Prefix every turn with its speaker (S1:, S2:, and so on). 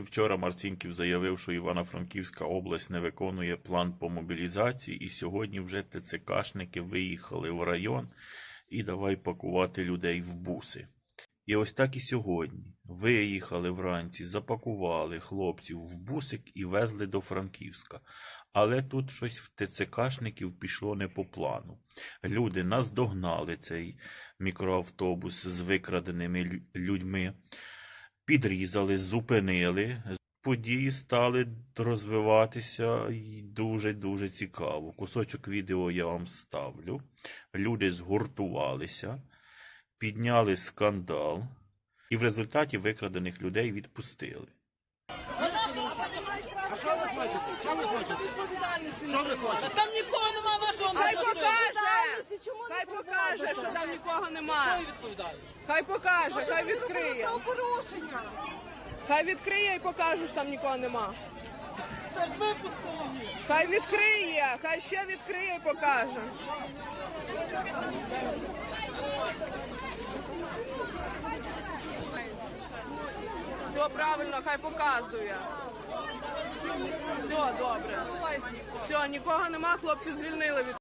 S1: результаті вчора Марцінків заявив, що Івано-Франківська область не виконує план по мобілізації, і сьогодні вже ТЦКшники виїхали в район і давай пакувати людей в буси. І ось так і сьогодні. Виїхали вранці, запакували хлопців в бусик і везли до Франківська. Але тут щось в ТЦКшників пішло не по плану. Люди наздогнали цей мікроавтобус з викраденими людьми, підрізали, зупинили. Події стали розвиватися і дуже-дуже цікаво. Кусочок відео я вам ставлю. Люди згуртувалися, підняли скандал, і в результаті викрадених людей відпустили.
S2: А що ви хочете? Що ви хочете? Що ви хочете?
S3: Там нікого нема вашого
S4: Хай покаже! Що там нікого немає. Хай покаже, хай відкриє. Хай відкриє і покаже, що там нікого нема.
S3: Та ж випустили.
S4: Хай відкриє, хай ще відкриє і покаже. Все правильно, хай показує. Все добре. Все, нікого нема, хлопці звільнили від